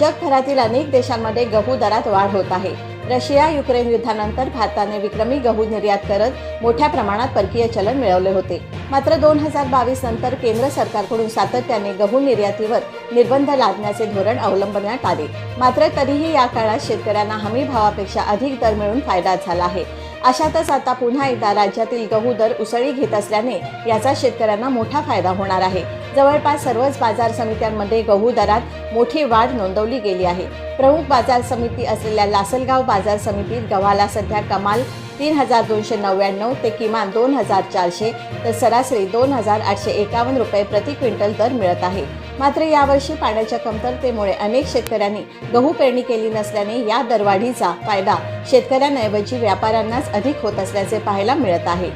जगभरातील अनेक देशांमध्ये गहू दरात वाढ होत आहे. रशिया युक्रेन युद्धानंतर भारताने विक्रमी गहू निर्यात करत मोठ्या प्रमाणात परकीय चलन मिळवले होते. मात्र दोन हजार बावीस नंतर केंद्र सरकारकडून सातत्याने गहू निर्यातीवर निर्बंध लादण्याचे धोरण अवलंबण्यात आले. मात्र तरीही या काळात शेतकऱ्यांना हमी भावापेक्षा अधिक दर मिळून फायदा झाला आहे. अशातच आता पुन्हा एकदा राज्यातील गहू दर उसळी घेत असल्याने याचा शेतकऱ्यांना मोठा फायदा होणार आहे. जवळपास सर्वच बाजार समित्यांमध्ये गहू दरात मोठी वाढ नोंदवली गेली आहे. प्रमुख बाजार समिती असलेल्या लासलगाव बाजार समितीत गव्हाला सध्या कमाल तीन हजार दोनशे नव्याण्णव ते किमान दोन हजार चारशे तर सरासरी दोन हजार आठशे एकावन्न रुपये प्रति क्विंटल दर मिळत आहे. मात्र यावर्षी पाण्याच्या कमतरतेमुळे अनेक शेतकऱ्यांनी गहू पेरणी केली नसल्याने या दरवाढीचा फायदा शेतकऱ्यांऐवजी व्यापाऱ्यांनाच अधिक होत असल्याचे पाहायला मिळत आहे.